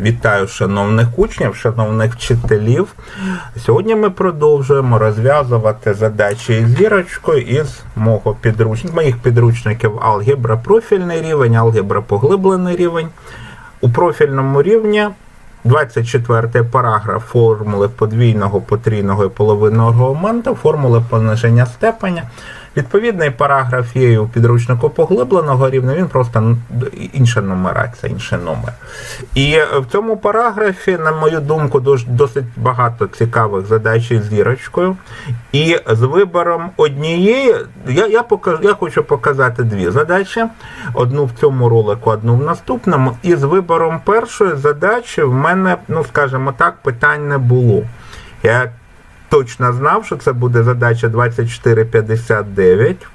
Вітаю шановних учнів, шановних вчителів. Сьогодні ми продовжуємо розв'язувати задачі із зірочкою із мого підручника, моїх підручників алгебра профільний рівень, алгебра поглиблений рівень. У профільному рівні 24 параграф формули подвійного, потрійного і половинного моменту, формули пониження степеня. Відповідний параграф є у підручнику поглибленого рівня, він просто інша нумерація, інший номер. І е, в цьому параграфі, на мою думку, досить багато цікавих задач із зірочкою. І з вибором однієї, я, я, покажу, я хочу показати дві задачі: одну в цьому ролику, одну в наступному. І з вибором першої задачі в мене, ну скажімо так, питань не було. Я точно знав, що це буде задача 2459.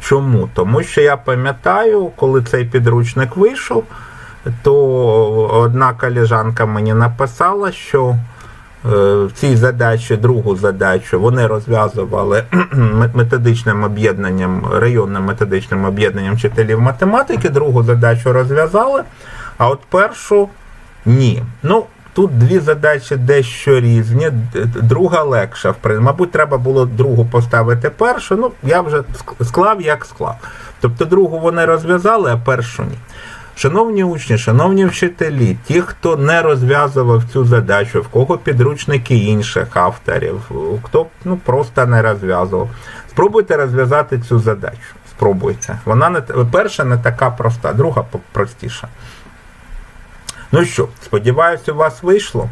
Чому? Тому що я пам'ятаю, коли цей підручник вийшов, то одна колежанка мені написала, що е, в цій задачі, другу задачу, вони розв'язували методичним об'єднанням, районним методичним об'єднанням вчителів математики, другу задачу розв'язали, а от першу ні. Ну, тут дві задачі дещо різні, друга легша. Мабуть, треба було другу поставити першу. Ну, я вже склав, як склав. Тобто другу вони розв'язали, а першу ні. Шановні учні, шановні вчителі, ті, хто не розв'язував цю задачу, в кого підручники інших авторів, хто ну, просто не розв'язував, спробуйте розв'язати цю задачу. Спробуйте. Вона не перша не така проста, друга простіша. Ну що, сподіваюся, у вас вийшло.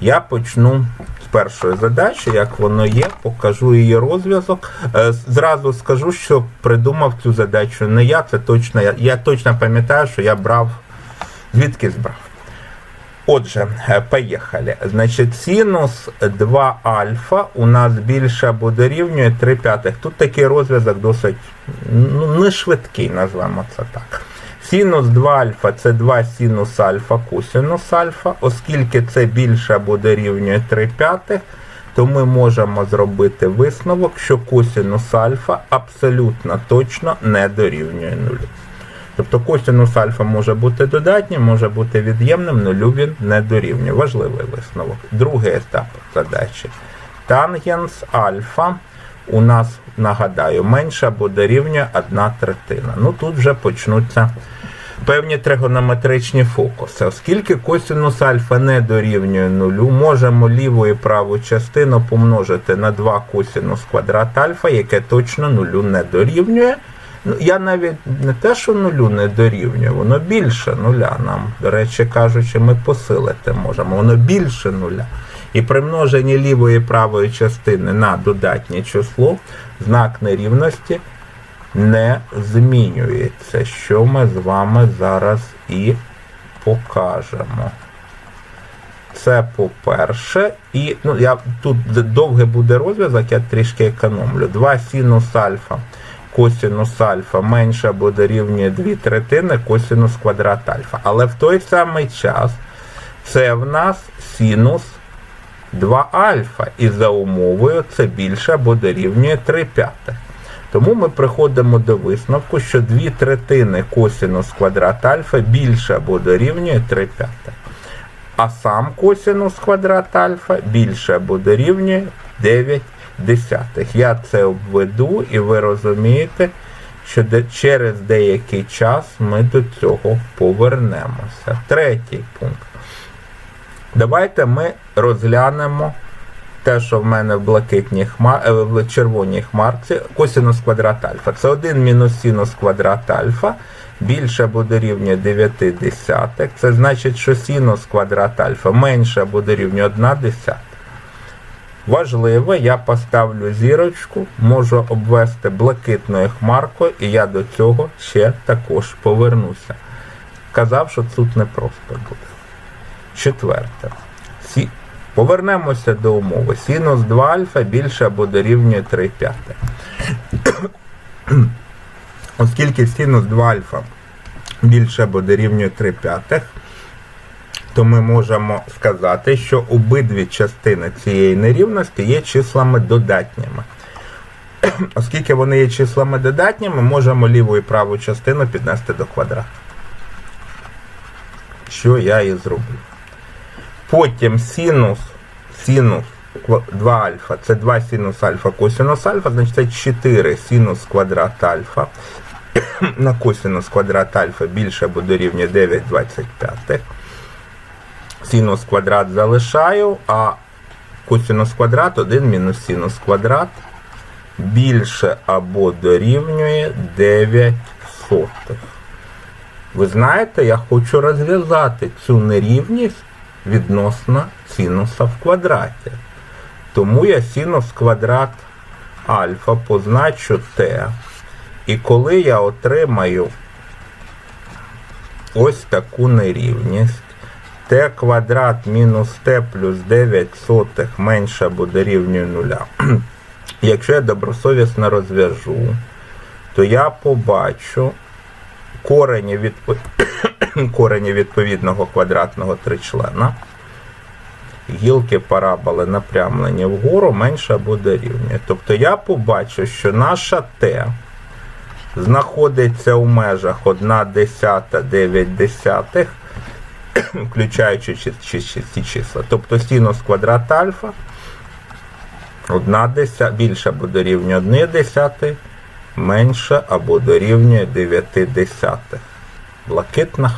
Я почну з першої задачі, як воно є, покажу її розв'язок. Е, Зразу скажу, що придумав цю задачу не я, це точно я. Точно пам'ятаю, що я брав. Звідки збрав? Отже, е, поїхали. Значить, синус 2 альфа у нас більше або дорівнює 3 п'ятих. Тут такий розв'язок досить ну, не швидкий, назвемо це так. Синус 2 альфа це 2 синус альфа косинус альфа, оскільки це більше або дорівнює 3 п'ятих, то ми можемо зробити висновок, що косинус альфа абсолютно точно не дорівнює нулю. Тобто косинус альфа може бути додатнім, може бути від'ємним, нулю він не дорівнює. Важливий висновок. Другий етап задачі. Тангенс альфа у нас, нагадаю, менше або дорівнює 1 третина. Ну тут вже почнуться певні тригонометричні фокуси. Оскільки косинус альфа не дорівнює нулю, можемо ліву і праву частину помножити на 2 косинус квадрат альфа, яке точно нулю не дорівнює. Ну, я навіть не те, що нулю не дорівнює, воно більше нуля. Нам, до речі кажучи, ми посилити можемо. Воно більше нуля. І при множенні лівої і правої частини на додатнє число знак нерівності не змінюється, що ми з вами зараз і покажемо. Це по-перше, і ну, я, тут довгий буде розв'язок, я трішки економлю. 2 синус альфа, косинус альфа менше або дорівнює 2 третини косинус квадрат альфа. Але в той самий час це в нас синус 2 альфа. І за умовою це більше або дорівнює 3 п'ятих. Тому ми приходимо до висновку, що 2 третини косинус квадрат альфа більше або дорівнює 3 п'ятих. А сам косинус квадрат альфа більше або дорівнює 9 десятих. Я це обведу і ви розумієте, що через деякий час ми до цього повернемося. Третій пункт. Давайте ми розглянемо те, що в мене в блакитній хмар... е, в червоній хмарці, косинус квадрат альфа. Це 1 мінус синус квадрат альфа більше або дорівнює 9 десятих. Це значить, що синус квадрат альфа менше або дорівнює 1 десята. Важливо, я поставлю зірочку, можу обвести блакитною хмаркою, і я до цього ще також повернуся. Казав, що тут не просто буде. Четверте. Сі... Повернемося до умови. Синус 2 альфа більше або дорівнює 3 п'ятих. Оскільки синус 2 альфа більше або дорівнює 3 п'ятих, то ми можемо сказати, що обидві частини цієї нерівності є числами додатніми. Оскільки вони є числами додатніми, можемо ліву і праву частину піднести до квадрату. що я і зробив. Потім синус, синус 2 альфа, це 2 синус альфа, косинус альфа, значить це 4 синус квадрат альфа на косинус квадрат альфа більше або дорівнює 9,25. Синус квадрат залишаю, а косинус квадрат 1 мінус синус квадрат більше або дорівнює 9 сотих. Ви знаєте, я хочу розв'язати цю нерівність відносно синуса в квадраті. Тому я синус квадрат альфа позначу t. І коли я отримаю ось таку нерівність, t квадрат мінус t плюс 9 сотих менше або дорівнює нуля. Якщо я добросовісно розв'яжу, то я побачу корені, відпо... корені відповідного квадратного тричлена. Гілки параболи напрямлені вгору менше або дорівнює. Тобто я побачу, що наша Т знаходиться у межах 1 десята 9 десятих, включаючи ці числа. Тобто синус квадрат альфа 1 десята, більше або дорівнює 1 десятий, менше або дорівнює 9 десятих. Блакитна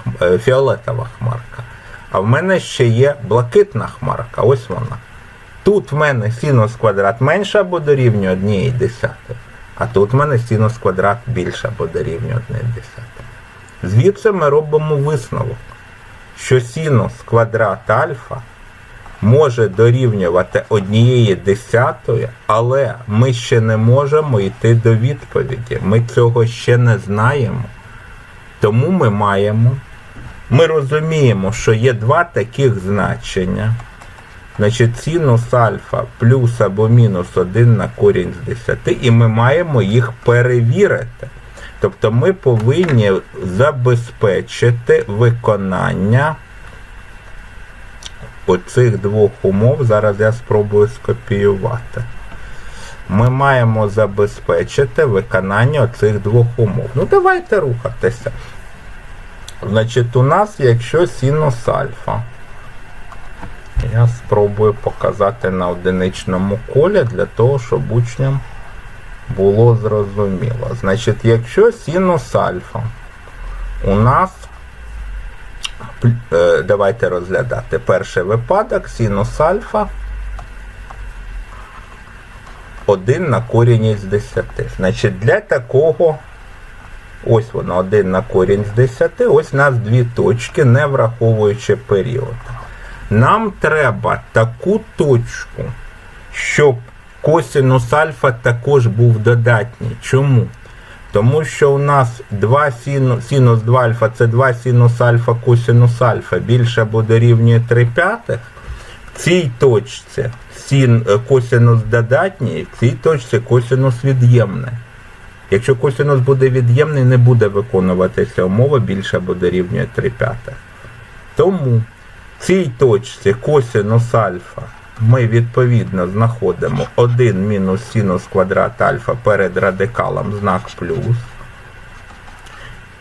фіолетова хмарка. А в мене ще є блакитна хмарка, ось вона. Тут в мене синус квадрат менше або дорівнює 1 десятої, а тут в мене синус квадрат більше або дорівнює 1 десятої. Звідси ми робимо висновок, що синус квадрат альфа може дорівнювати однієї десятої, але ми ще не можемо йти до відповіді. Ми цього ще не знаємо. Тому ми маємо ми розуміємо, що є два таких значення. Значить, синус альфа плюс або мінус 1 на корінь з 10, і ми маємо їх перевірити. Тобто ми повинні забезпечити виконання оцих двох умов. Зараз я спробую скопіювати. Ми маємо забезпечити виконання оцих двох умов. Ну, давайте рухатися. Значить, у нас, якщо синус альфа, я спробую показати на одиничному колі для того, щоб учням було зрозуміло. Значить, якщо синус альфа у нас, е, давайте розглядати перший випадок, синус альфа 1 на корінь із 10. Значить, для такого Ось воно, 1 на корінь з 10, ось у нас дві точки, не враховуючи період. Нам треба таку точку, щоб косинус альфа також був додатній. Чому? Тому що у нас 2 синус, синус 2 альфа це 2 синус альфа косинус альфа більше або дорівнює 3 п'ятих. Цій точці син, е, косинус додатній, в цій точці косинус від'ємний. Якщо косинус буде від'ємний, не буде виконуватися умова більше або дорівнює 3 п'ятих. Тому в цій точці косинус альфа ми відповідно знаходимо 1 мінус синус квадрат альфа перед радикалом знак плюс.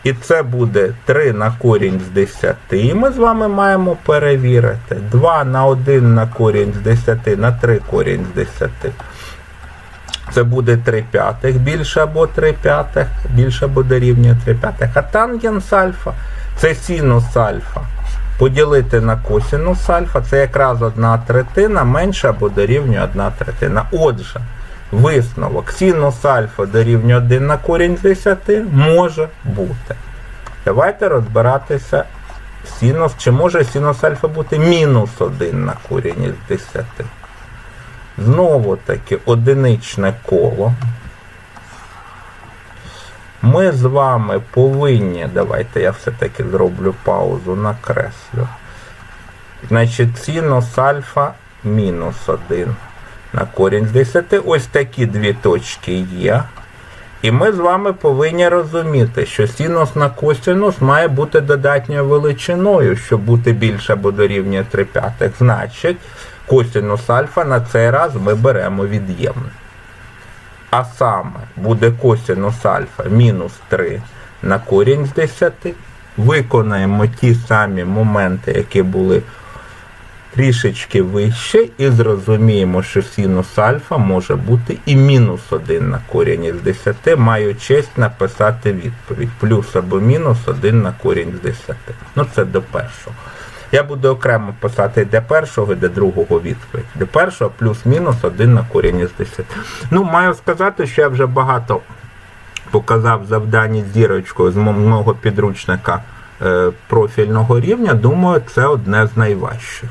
І це буде 3 на корінь з 10. І ми з вами маємо перевірити 2 на 1 на корінь з 10 на 3 корінь з 10. Це буде 3 п'ятих більше або 3 п'ятих, більше або дорівнює 3 п'ятих. А тангенс альфа це синус альфа. Поділити на косинус альфа, це якраз одна третина менше або дорівнює 1 третина. Отже, висновок синус альфа дорівнює 1 на корінь з 10 може бути. Давайте розбиратися синус, чи може синус альфа бути мінус 1 на корінь із 10. Знову таки одиничне коло. Ми з вами повинні, давайте я все-таки зроблю паузу, накреслю. Значить, синус альфа мінус 1 на корінь з 10. Ось такі дві точки є. І ми з вами повинні розуміти, що синус на косинус має бути додатньою величиною, щоб бути більше або дорівнює 3 п'ятих. Значить, косинус альфа на цей раз ми беремо від'ємне. А саме буде косинус альфа мінус 3 на корінь з 10. виконаємо ті самі моменти, які були трішечки вище, і зрозуміємо, що синус альфа може бути і мінус 1 на корінь із 10. Маю честь написати відповідь. Плюс або мінус 1 на корінь з 10. Ну це до першого. Я буду окремо писати де першого і де другого відповідь. Де першого плюс-мінус 1 на корінь із 10. Ну, маю сказати, що я вже багато показав завдання з зірочкою з мого підручника е, профільного рівня. Думаю, це одне з найважчих.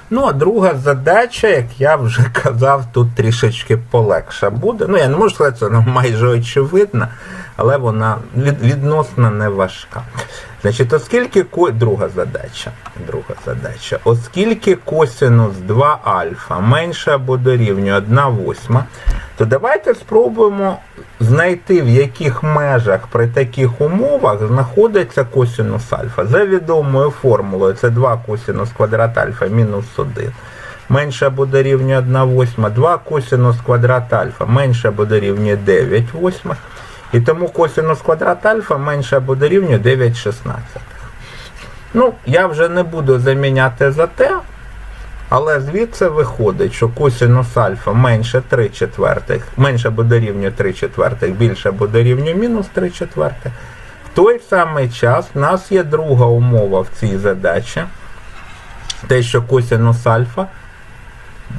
Ну, а друга задача, як я вже казав, тут трішечки полегша буде. Ну, я не можу сказати, що вона майже очевидна, але вона відносно не важка. Значить, оскільки друга задача. Друга задача. Оскільки косинус 2 альфа менше або дорівнює 1 восьма, то давайте спробуємо знайти, в яких межах при таких умовах знаходиться косинус альфа. За відомою формулою це 2 косинус квадрат альфа мінус 1. Менше або дорівнює 1 восьма, 2 косинус квадрат альфа менше або дорівнює 9 восьмих. І тому косинус квадрат альфа менше або дорівнює 9 шістнадцятих. Ну, я вже не буду заміняти за те, але звідси виходить, що косинус альфа менше 3 четвертих, менше або дорівнює 3 четвертих, більше або дорівнює мінус 3 четвертих. В той самий час в нас є друга умова в цій задачі. Те, що косинус альфа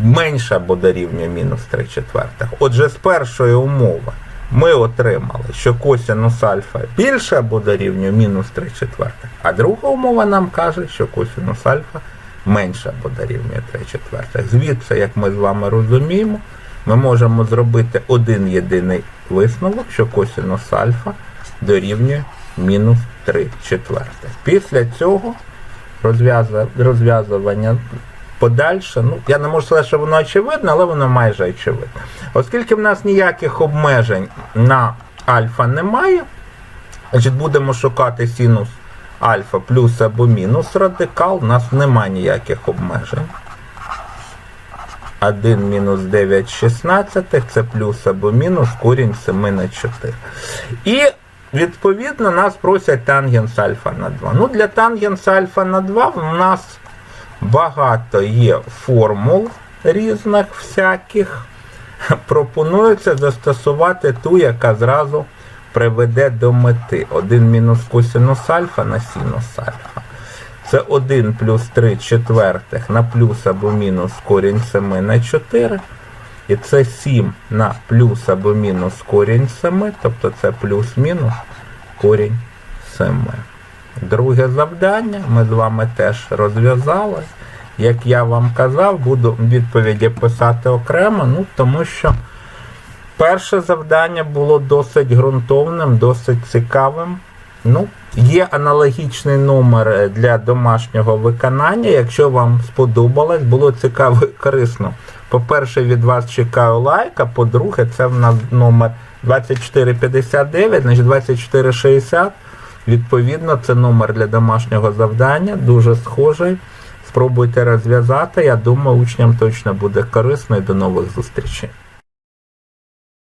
менше або дорівнює мінус 3 четвертих. Отже, з першої умови ми отримали, що косинус альфа більше або дорівнює мінус 3 четвертих. А друга умова нам каже, що косинус альфа менше або дорівнює 3 четвертих. Звідси, як ми з вами розуміємо, ми можемо зробити один єдиний висновок, що косинус альфа дорівнює мінус 3 четвертих. Після цього розв'язування подальше, ну, я не можу сказати, що воно очевидне, але воно майже очевидне. Оскільки в нас ніяких обмежень на альфа немає, значить будемо шукати синус альфа плюс або мінус радикал, у нас немає ніяких обмежень. 1 мінус 9 шістнадцятих, це плюс або мінус корінь 7 на 4. І відповідно нас просять тангенс альфа на 2. Ну, для тангенс альфа на 2 в нас багато є формул різних всяких. Пропонується застосувати ту, яка зразу приведе до мети. 1 мінус косинус альфа на синус альфа. Це 1 плюс 3 четвертих на плюс або мінус корінь 7 на 4. І це 7 на плюс або мінус корінь 7, тобто це плюс-мінус корінь 7. Друге завдання ми з вами теж розв'язали. Як я вам казав, буду відповіді писати окремо, ну тому що перше завдання було досить ґрунтовним, досить цікавим. Ну, є аналогічний номер е, для домашнього виконання. Якщо вам сподобалось, було цікаво і корисно. По-перше, від вас чекаю лайк, а по-друге, це в нас номер 2459, значить 2460. Відповідно, це номер для домашнього завдання, дуже схожий. Спробуйте розв'язати. Я думаю, учням точно буде корисно і до нових зустрічей.